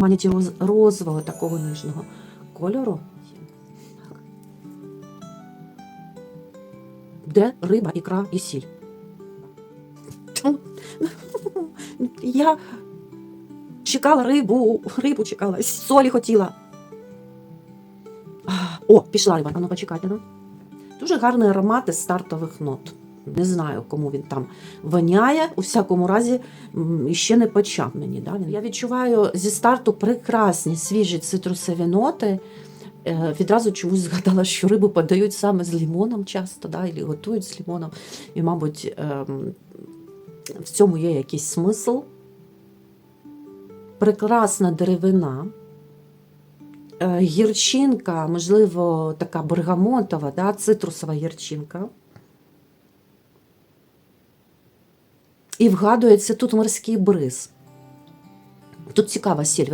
Маніті роз, розового такого ніжного кольору. Де риба, ікра і сіль? Я чекала рибу, рибу чекала, солі хотіла. О, пішла риба, а ну почекайте. Ну. Дуже гарний аромат із стартових нот. Не знаю, кому він там воняє. У всякому разі, м, іще не почав мені. Да? Я відчуваю зі старту прекрасні свіжі цитрусові ноти. Е, Відразу чомусь згадала, що рибу подають саме з лімоном часто, да? і готують з лімоном. І, мабуть, ем, в цьому є якийсь смисл. Прекрасна деревина. Е, Гірчинка, можливо, така бергамотова, да? цитрусова гірчинка. І вгадується тут морський бриз. Тут цікава сіль.